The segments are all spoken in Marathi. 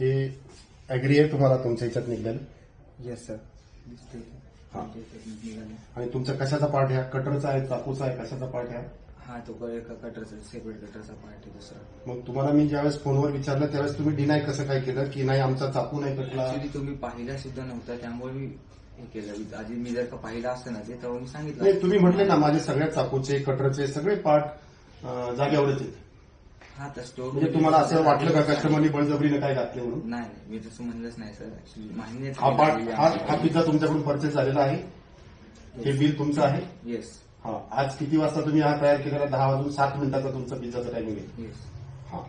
हे ॲग्री आहे तुम्हाला तुमच्या ह्याच्यात निघालं येस सर हा. निघाले. आणि तुमचा कशाचा पार्ट आहे? कटरचा आहे चाकूचा आहे कशाचा पार्ट आहे हा? तो कटरचा सेपरेट कटरचा पार्ट आहे दुसरा. मग तुम्हाला मी ज्यावेळेस फोनवर विचारलं त्यावेळेस तुम्ही डिनाय कसं काय केलं? की नाही आमचा चाकू नाही कटला? ऍक्च्युली तुम्ही पाहिला सुद्धा नव्हता त्यामुळे मी हे केलं. आधी मी जर का पाहिला असतं ना ते तेव्हा मी सांगितलं. नाही तुम्ही म्हटले ना माझे सगळ्या चाकूचे कटरचे सगळे पार्ट अं, जागेवरच आहेत. हा तर स्टोर म्हणजे तुम्हाला असं वाटलं का कस्टमरनी बळजबरीने काय घातले म्हणून? नाही नाही, मी तसं म्हणलंच नाही सर. ऍक्च्युली हा पार्ट हा हा पिझ्झा तुमच्याकडून परचेस झालेला आहे. हे बिल तुमचं आहे? येस हा. आज किती वाजता तुम्ही हा तयार केलेला? दहा वाजून सात मिनिटाचा तुमचा पिझ्झाचा टायमिंग आहे. येस हा.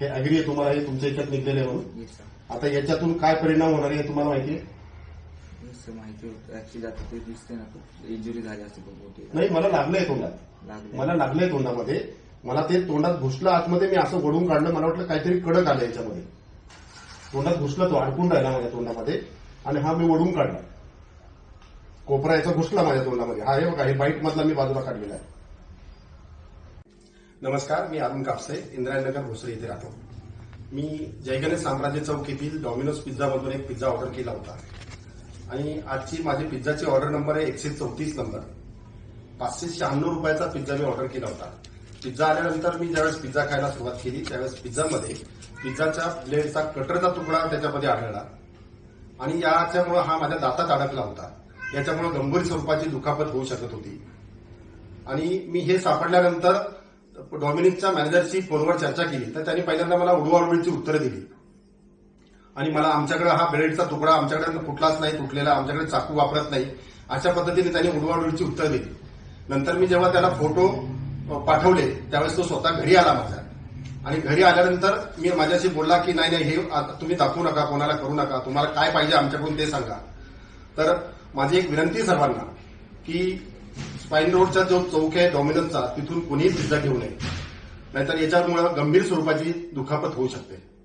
हे अग्री आहे तुम्हाला हे तुमच्या ह्याच्यात निघलेलं आहे म्हणून? येस सर आता याच्यातून काय परिणाम होणार आहे हे तुम्हाला माहिती आहे? येस सर माहिती होतं. ऍक्च्युली आता ते दिसते ना खूप इंजुरी झाली असते मोठी. नाही मला लागलंय तोंडात. लागले मला लागलंय तोंडामध्ये. मला ते तोंडात घुसलं आतमध्ये मी असं वडून काढलं मला वाटलं काहीतरी कडक आलं याच्यामध्ये. तोंडात घुसलं तो अडकून राहिला माझ्या तोंडामध्ये आणि हा मी वडून काढला. कोपरा याचा घुसला माझ्या तोंडामध्ये. हा हे बघा हे बाईट मधला मी बाजूला काढलेला आहे. नमस्कार मी अरुण कापसे इंद्रायणनगर भोसरी येथे राहतो. मी जयगणेश साम्राज्य चौक येथील डॉमिनोज पिझ्झामधून एक पिझ्झा ऑर्डर केला होता. आणि आजची माझी पिझ्झाची ऑर्डर नंबर आहे एकशे चौतीस नंबर पाचशे शहाण्णव रुपयाचा पिझ्झा मी ऑर्डर केला होता. पिझ्झा आल्यानंतर मी ज्यावेळेस पिझ्झा खायला सुरुवात केली त्यावेळेस पिझ्झामध्ये पिझ्झाच्या ब्लेडचा कटरचा तुकडा त्याच्यामध्ये आढळला. आणि याच्यामुळे हा माझ्या दातात अडकला होता. याच्यामुळे गंभीर स्वरूपाची दुखापत होऊ शकत होती. आणि मी हे सापडल्यानंतर डॉमिनिकच्या मॅनेजरशी फोनवर चर्चा केली. तर त्यांनी पहिल्यांदा मला उडवाउडवीची उत्तरं दिली. आणि मला आमच्याकडे हा ब्रेडचा तुकडा आमच्याकडे कुठलाच नाही तुटलेला आमच्याकडे चाकू वापरत नाही. अशा पद्धतीने त्यांनी उडवाउडवीची उत्तर दिली. नंतर मी जेव्हा त्याला फोटो पाठवले. त्यावेळेस तो स्वतः घरी आला माझ्या. आणि घरी आल्यानंतर मी माझ्याशी बोलला की नाही नाही हे आता तुम्ही दाखवू नका कोणाला करू नका. तुम्हाला काय पाहिजे आमच्याकडून ते सांगा. तर माझी एक विनंती सर्वांना की स्पाईन रोडचा जो चौक आहे डॉमिनोजचा तिथून कोणीही पिझ्झा घेऊ नये. नाहीतर याच्यामुळे गंभीर स्वरूपाची दुखापत होऊ शकते.